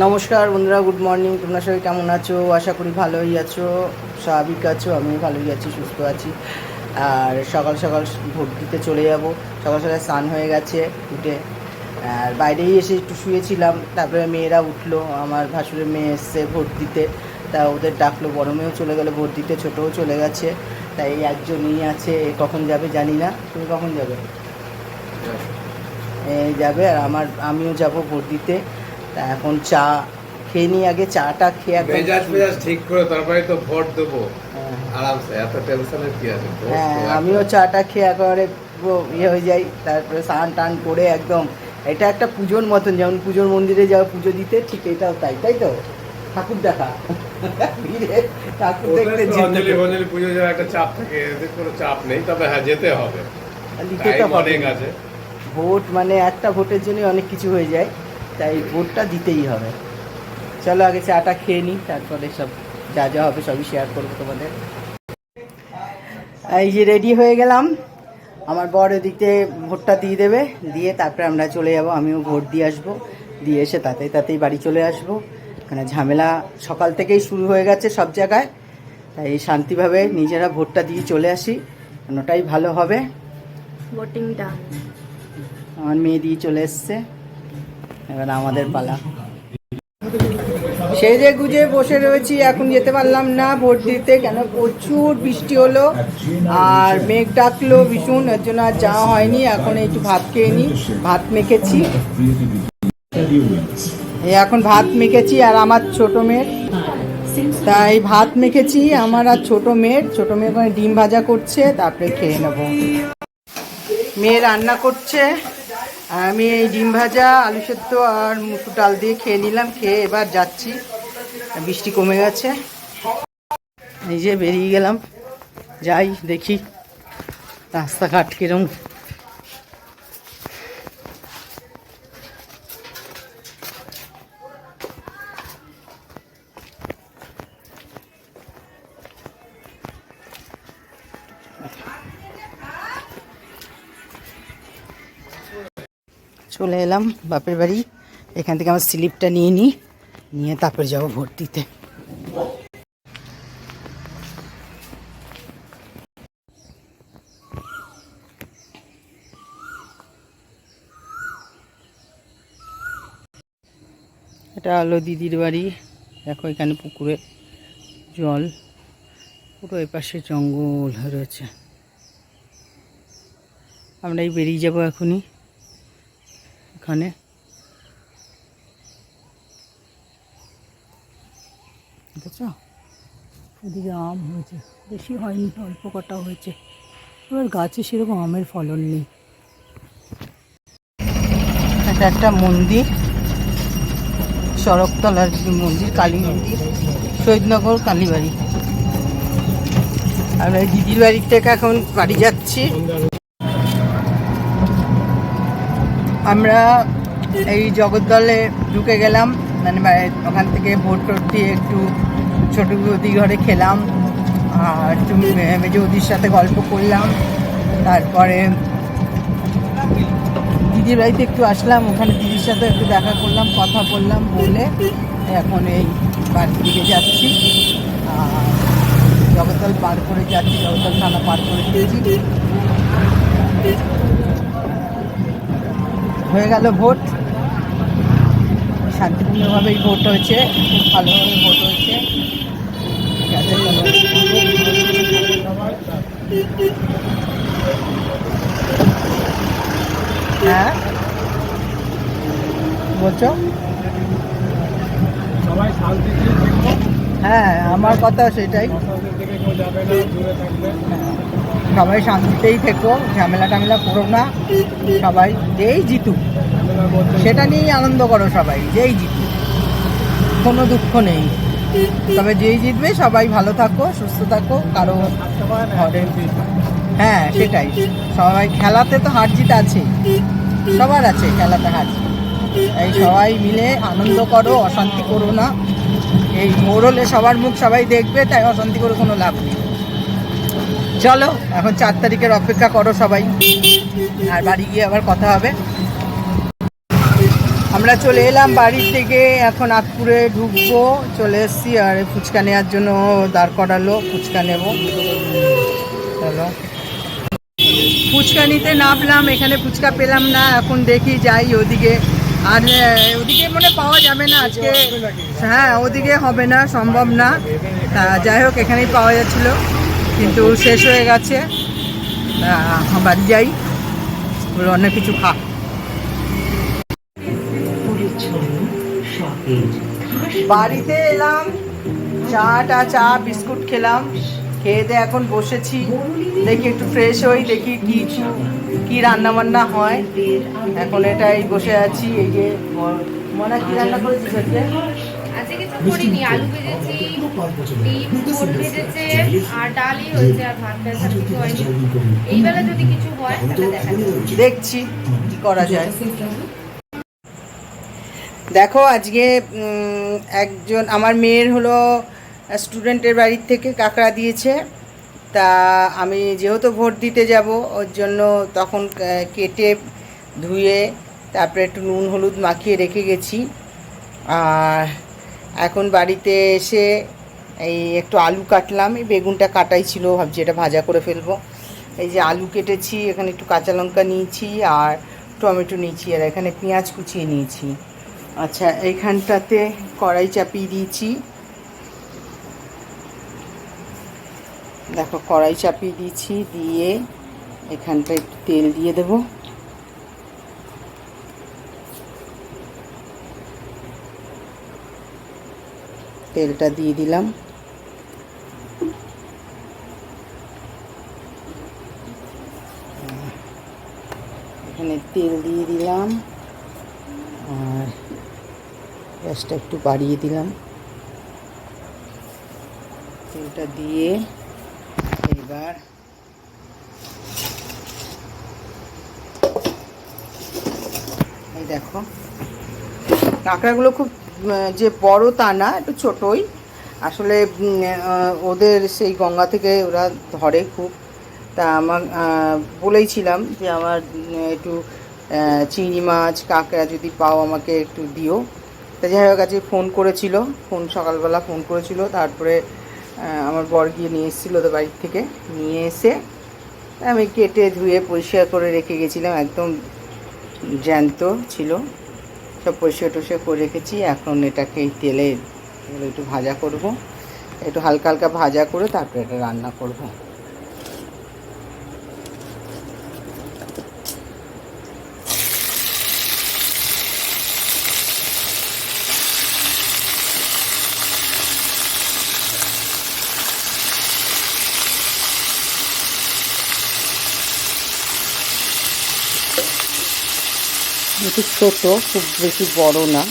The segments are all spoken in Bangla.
নমস্কার বন্ধুরা গুড মর্নিং তোমরা সবাই কেমন আছো? আশা করি ভালোই আছো, স্বাভাবিক আছো আমি ভালোই আছি, সুস্থ আছি। আর সকাল সকাল ভোট দিতে চলে যাব। সকাল সকাল স্নান হয়ে গেছে, উঠে। আর বাইরেই এসে একটু শুয়েছিলাম, তারপরে মেয়েরা উঠল, আমার ভাসুরের মেয়ে এসছে ভোট দিতে। তা ওদের ডাকলো মেয়েও চলে গেলো ভোট দিতে ছোটোও চলে গেছে। তাই একজনই আছে কখন যাবে জানি না। তুমি কখন যাবে? এই যাবে, আর আমার, আমিও যাব ভোট দিতে। তা এখন চা খেয়ে নিই আগে চাটা খেয়ে একদম মেজাজ মেজাজ ঠিক করে তারপরে তো ভোট দেবো। হ্যাঁ। আরামসে এত টেনশনের কি আছে? হ্যাঁ আমিও চাটা খেয়ে একেবারে পুরো ইয়ে হয়ে যাই তারপরে স্নান টান করে একদম। এটা একটা পুজোর মতন যেমন পুজোর মন্দিরে যাও পুজো দিতে ঠিক এটাও তাই তাই তো? ঠাকুর দেখা। ভিড়ে ঠাকুর দেখতে অঞ্জলি হবে। ফঞ্জলি পুজো যাওয়ার একটা চাপ থাকে এদের কোনো চাপ নেই তবে হ্যাঁ যেতে হবে। তো অনেক আছে। ভোট মানে একটা ভোটের জন্য অনেক কিছু হয়ে যায়। তাই ভোটটা দিতেই হবে। চলো আগে চাটা খেয়ে নিই তারপরে সব যা যা হবে সবই শেয়ার করব তোমাদের। এই যে রেডি হয়ে গেলাম। আমার বড় দিকে ভোটটা দিয়ে দেবে দিয়ে তারপরে আমরা চলে যাব আমিও ভোট দিয়ে আসব। দিয়ে এসে তাতেই তাতেই বাড়ি চলে আসব। এখানে ঝামেলা সকাল থেকেই শুরু হয়ে গেছে সব জায়গায়। তাই শান্তিভাবে নিজেরা ভোটটা দিয়ে চলে আসি ওটাই ভালো হবে। ভোটিং ডান আমার মেয়ে দিয়ে চলে এসছে। এবার আমাদের পালা। সেজে গুজে বসে রয়েছি, এখন যেতে পারলাম না ভোট দিতে, কেন প্রচুর বৃষ্টি হলো আর মেঘ ডাকলো ভীষণ, এর জন্য আর যাওয়া হয়নি, এখন একটু ভাত খেয়ে নিই ভাত মেখেছি। এখন ভাত মেখেছি আর আমার ছোট মেয়ের। তাই ভাত মেখেছি, আমার আর ছোট মেয়ের। ছোট মেয়ে ওখানে ডিম ভাজা করছে, তারপরে খেয়ে নেব। মেয়ে রান্না করছে। আমি এই ডিম ভাজা, আলু সেদ্ধ আর মুসুর ডাল দিয়ে খেয়ে নিলাম, খেয়ে এবার যাচ্ছি। বৃষ্টি কমে গেছে। এই যে বেরিয়ে গেলাম। যাই দেখি রাস্তাঘাট কিরম। চলে এলাম বাপের বাড়ি। এখান থেকে আমার স্লিপটা নিয়ে নিই নিয়ে তারপরে যাব ভোট দিতে এটা হলো দিদির বাড়ি। দেখো এখানে পুকুরে জল। পুরো এপাশে জঙ্গল রয়েছে। আমরা এই বেরিয়ে যাব এখনই। এখানে। এদিকে আম হয়েছে। বেশি হয়নি, অল্প কটা হয়েছে। এবার গাছে সেরকম আমের ফলন নেই। এটা একটা মন্দির। শরৎতলার মন্দির, কালী মন্দির। শহীদনগর কালীবাড়ি। এই দিদির বাড়ির থেকে এখন বাড়ি যাচ্ছি। আমরা এই জগদ্দলে ঢুকে গেলাম মানে ওখান থেকে ভোট টোট দিয়ে একটু ছোট বৌদি ঘরে খেলাম, আর মেজো সাথে গল্প করলাম, তারপরে দিদির বাড়িতে একটু আসলাম, ওখানে দিদির সাথে একটু দেখা করলাম, কথা বললাম, বলে এখন এই বাড়ির দিকে যাচ্ছি। জগদ্দল পার করে যাচ্ছি, জগদ্দল থানা পার করে দিয়েছি হয়ে গেল ভোট। শান্তিপূর্ণভাবেই ভোট হয়েছে খুব ভালোভাবে ভোট হয়েছে। হ্যাঁ? বলছো? হ্যাঁ আমার কথা সেটাই। সবাই শান্তিতেই থেকো, ঝামেলা টামেলা করো না, সবাই যেই জিতুক। সেটা নিয়েই আনন্দ করো সবাই, যেই জিতুক। কোনো দুঃখ নেই। তবে যেই জিতবে সবাই ভালো থাকো, সুস্থ থাকো, কারও হ্যাঁ সেটাই। সবাই খেলাতে তো হার জিত আছে সবার আছে খেলাতে হার। এই সবাই মিলে আনন্দ করো, অশান্তি করো না। এই হলে সবার মুখ সবাই দেখবে, তাই অশান্তি করে কোনো লাভ নেই। চলো, এখন চার তারিখের অপেক্ষা করো সবাই। আর বাড়ি গিয়ে আবার কথা হবে। আমরা চলে এলাম বাড়ির থেকে, এখন নাগপুরে ঢুকবো। চলে এসেছি, আর ফুচকা নেওয়ার জন্য দাঁড় করালো, ফুচকা নেব। চলো। ফুচকা নিতে নামলাম, এখানে ফুচকা পেলাম না, এখন দেখি যাই ওদিকে। আর ওদিকে মনে পাওয়া যাবে না আজকে। হ্যাঁ ওদিকে হবে না, সম্ভব না। তা যাই হোক, এখানেই পাওয়া যাচ্ছিল। কিন্তু শেষ হয়ে গেছে। বাড়ি যাই। অন্য কিছু খা। বাড়িতে এলাম চা টা চা, বিস্কুট খেলাম। খেয়ে দিয়ে এখন বসেছি। দেখি একটু ফ্রেশ হই, দেখি কি কি রান্না বান্না হয়। এখন এটাই বসে আছি, এই যে মনে কি রান্না কিছু করিনি আলু ভেজেছি ডিম ভেজেছে আর ডালই হয়েছে আর ভাত টাত কিছু হয়নি। এই বেলা যদি কিছু হয় তাহলে দেখা যাবে। দেখছি কি করা যায়। দেখো আজকে একজন আমার মেয়ের হলো স্টুডেন্টের বাড়ির থেকে কাঁকড়া দিয়েছে। তা আমি যেহেতু ভোট দিতে যাব ওর জন্য তখন কেটে ধুয়ে তারপরে একটু নুন হলুদ মাখিয়ে রেখে গেছি। আর এখন বাড়িতে এসে এই একটু আলু কাটলাম। এই বেগুনটা কাটাই ছিল, ভাবছি এটা ভাজা করে ফেলব। এই যে আলু কেটেছি, এখানে একটু কাঁচা লঙ্কা নিয়েছি আর টমেটো নিয়েছি আর এখানে পেঁয়াজ কুচিয়ে নিয়েছি। আচ্ছা এইখানটাতে কড়াই চাপিয়ে দিয়েছি। দেখো, কড়াই চাপিয়ে দিয়েছি, দিয়ে এখানটা একটু তেল দিয়ে দেবো। তেলটা দিয়ে দিলাম। এখানে তেল দিয়ে দিলাম। আর গ্যাসটা একটু বাড়িয়ে দিলাম। তেলটা দিয়ে এবার এই দেখো, কাঁকড়াগুলো খুব যে বড় তা না একটু ছোটই। আসলে ওদের সেই গঙ্গা থেকে ওরা ধরে খুব। তা আমার বলেইছিলাম যে আমার একটু চিংড়ি মাছ, কাঁকড়া যদি পাও আমাকে একটু দিও। তা যাই হোক, আজকে ফোন করেছিল, ফোন সকালবেলা ফোন করেছিল। তারপরে আমার বর গিয়ে নিয়ে এসেছিল ওদের বাড়ির থেকে। নিয়ে এসে আমি কেটে ধুয়ে পরিষ্কার করে রেখে গেছিলাম। একদম জ্যান্ত ছিল। সব পরিষ্কার টসে করে রেখেছি। এখন এটাকে এই তেলে তেলে একটু ভাজা করব। একটু হালকা হালকা ভাজা করে তারপরে এটা রান্না করব। একটু ছোটো, খুব বেশি বড় না।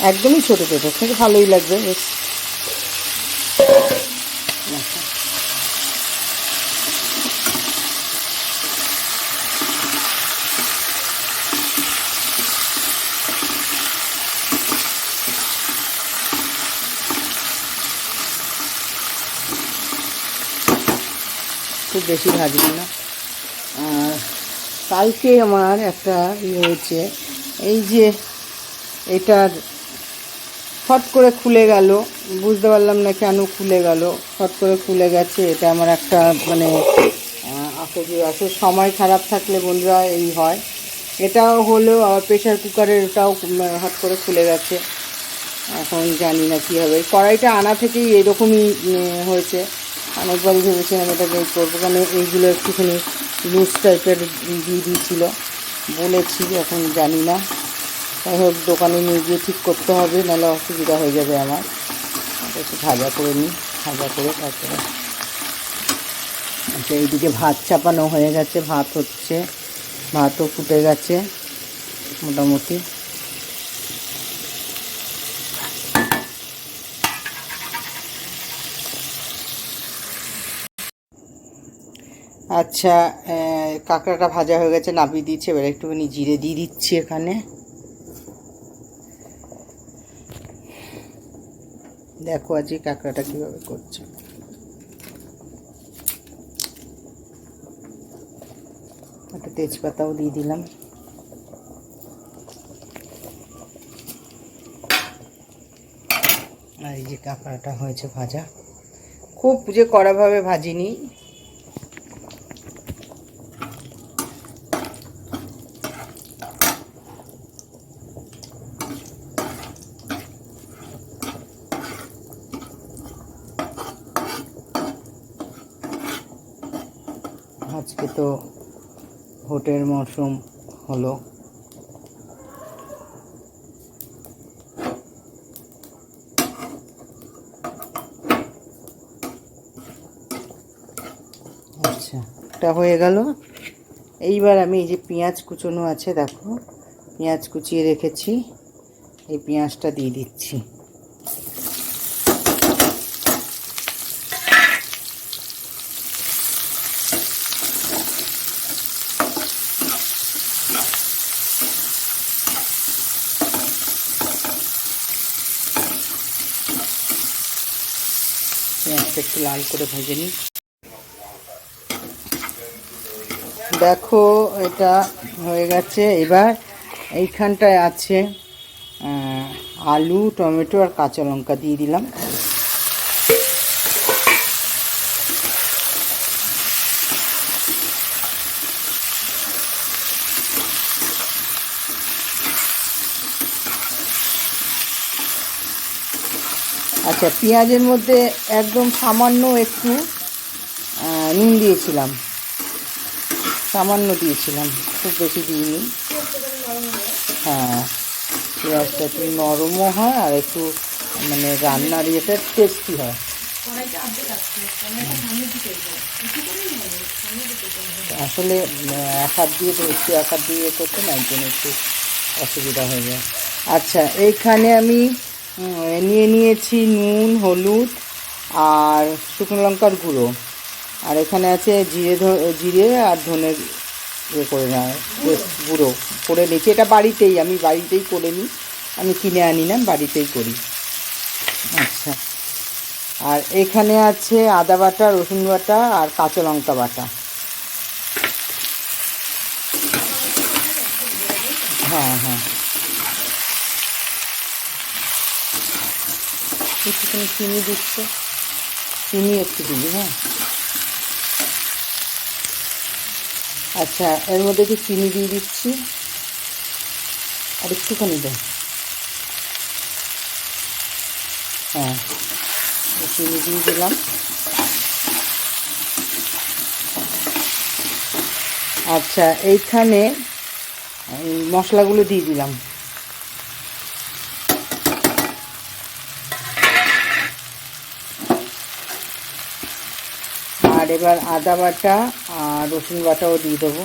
একদমই ছোটো ছোটো, কিন্তু ভালোই লাগবে। বেশ। খুব বেশি ভাজবো না। আর কালকে আমার একটা ইয়ে হয়েছে এই যে এটার ফট করে খুলে গেল। বুঝতে পারলাম না কেন খুলে গেল। ফট করে খুলে গেছে। এটা আমার একটা মানে আসলে সময় খারাপ থাকলে বন্ধুরা এই হয়। এটাও হলেও আবার প্রেশার কুকারের ওটাও হট করে খুলে গেছে। এখন জানি না কী হবে। কড়াইটা আনা থেকেই এরকমই হয়েছে। অনেকবারই ভেবেছিলাম এটাকে করব। কারণ এইগুলো একটুখানি লুজ টাইপের দিয়ে দিয়েছিল। বলেছি, এখন জানি না। যাই হোক, দোকানে নিয়ে গিয়ে ঠিক করতে হবে, নাহলে অসুবিধা হয়ে যাবে আমার। একটু ভাজা করে নিই, ভাজা করে তারপরে। আচ্ছা এইদিকে ভাত চাপানো হয়ে গেছে, ভাত হচ্ছে, ভাতও ফুটে গেছে, মোটামুটি। আচ্ছা কাঁকড়াটা ভাজা হয়ে গেছে নাপিয়ে দিচ্ছি এবার একটুখানি জিরে দিয়ে দিচ্ছি এখানে। দেখো আজকে কাঁকড়াটা কীভাবে করছে। একটা তেজপাতাও দিয়ে দিলাম। আর এই যে কাঁকড়াটা হয়েছে ভাজা। খুব যে কড়াভাবে ভাজিনি ভোটের মরশুম হলো। আচ্ছা হয়ে গেল। এইবার আমি এই যে পেঁয়াজ কুচোনো আছে, দেখো, পেঁয়াজ কুচিয়ে রেখেছি। এই পেঁয়াজটা দিয়ে দিচ্ছি। পেঁয়াজটা একটু লাল করে ভেজে নিই। দেখো, এটা হয়ে গেছে। এবার এইখানটায় আছে আলু, টমেটো আর কাঁচা লঙ্কা দিয়ে দিলাম। আচ্ছা পেঁয়াজের মধ্যে একদম সামান্য একটু নুন দিয়েছিলাম। সামান্য দিয়েছিলাম, খুব বেশি দিইনি। হ্যাঁ পেঁয়াজটা একটু নরমও হয় আর একটু মানে রান্নার ইয়েটা টেস্টি হয়। আসলে এক হাত দিয়ে একটু এক হাত দিয়ে করতে না একজন একটু অসুবিধা হয়ে যায়। আচ্ছা এইখানে আমি নিয়ে নিয়েছি নুন, হলুদ আর শুকনো লঙ্কার গুঁড়ো। আর এখানে আছে জিরে জিরে আর ধনের ইয়ে করে পেস্ট গুঁড়ো করে নিয়েছি। এটা বাড়িতেই, আমি বাড়িতেই করে নিই। আমি কিনে আনি না বাড়িতেই করি। আচ্ছা। আর এখানে আছে আদা বাটা, রসুন বাটা আর কাঁচা লঙ্কা বাটা। হ্যাঁ হ্যাঁ। একটুখানি চিনি দিচ্ছে। চিনি একটু দিবি হ্যাঁ? আচ্ছা এর মধ্যে কি চিনি দিয়ে দিচ্ছি? আর একটুখানি দে। হ্যাঁ চিনি দিয়ে দিলাম। আচ্ছা এইখানে মশলাগুলো দিয়ে দিলাম। আর এবার আদা বাটা আর রসুন বাটাও দিয়ে দেবো।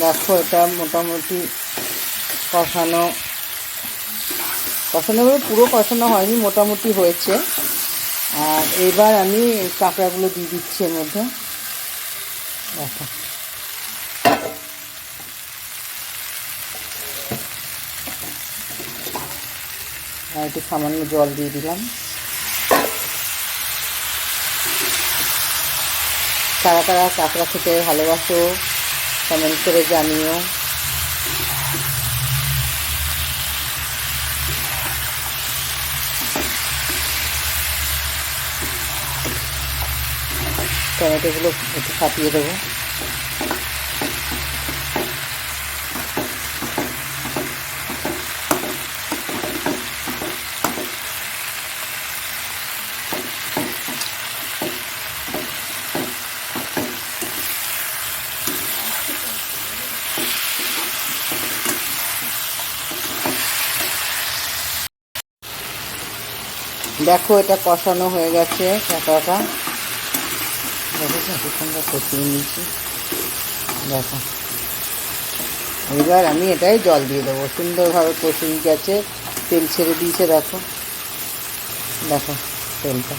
দেখো এটা মোটামুটি কষানো কষানো পুরো কষানো হয়নি, মোটামুটি হয়েছে। আর এবার আমি কাঁকড়াগুলো দিয়ে দিচ্ছি এর মধ্যে। দেখো। আর একটু সামান্য জল দিয়ে দিলাম। কারা কারা কাঁকড়া খেতে ভালোবাসো কমেন্ট করে জানিও। টমেটোগুলো একটু ফাটিয়ে দেবো। দেখো এটা কষানো হয়ে গেছে কাঁকড়াটা সুন্দর কষিয়ে নিয়েছি দেখো, এবার আমি এটাই জল দিয়ে দেবো। সুন্দরভাবে কষিয়ে গেছে, তেল ছেড়ে দিয়েছে, দেখো। দেখো, তেলটা।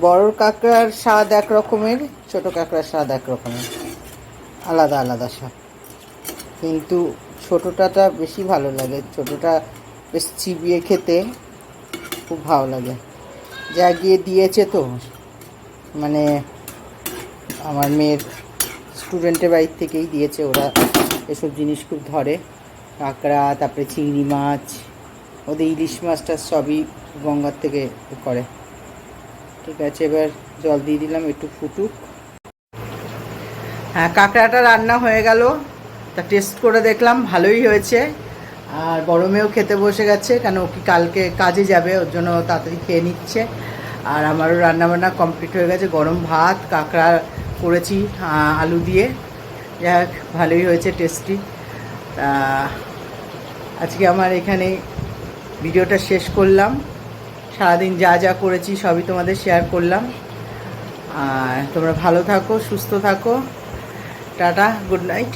বড় কাঁকড়ার স্বাদ এক রকমের ছোট কাঁকড়ার স্বাদ এক রকমের আলাদা আলাদা স্বাদ। কিন্তু ছোটোটাটা বেশি ভালো লাগে। ছোটোটা বেশ চিবিয়ে খেতে খুব ভালো লাগে। যা গিয়ে দিয়েছে তো মানে আমার মেয়ের স্টুডেন্টের বাড়ির থেকেই দিয়েছে ওরা। এসব জিনিস খুব ধরে। কাঁকড়া, তারপরে চিংড়ি মাছ, ওদের ইলিশ মাছটা সবই গঙ্গার থেকে করে। ঠিক আছে, এবার জল দিয়ে দিলাম, একটু ফুটুক। হ্যাঁ কাঁকড়াটা রান্না হয়ে গেল। তা টেস্ট করে দেখলাম, ভালোই হয়েছে। আর গরমেও খেতে বসে গেছে, কেন ও কি কালকে কাজে যাবে, ওর জন্য তাড়াতাড়ি খেয়ে নিচ্ছে। আর আমারও রান্নাবান্না কমপ্লিট হয়ে গেছে, গরম ভাত, কাঁকড়া করেছি আলু দিয়ে। যাক ভালোই হয়েছে টেস্টি আজকে আমার এখানে ভিডিওটা শেষ করলাম। সারাদিন যা যা করেছি সবই তোমাদের শেয়ার করলাম। আর তোমরা ভালো থাকো, সুস্থ থাকো। Tata good night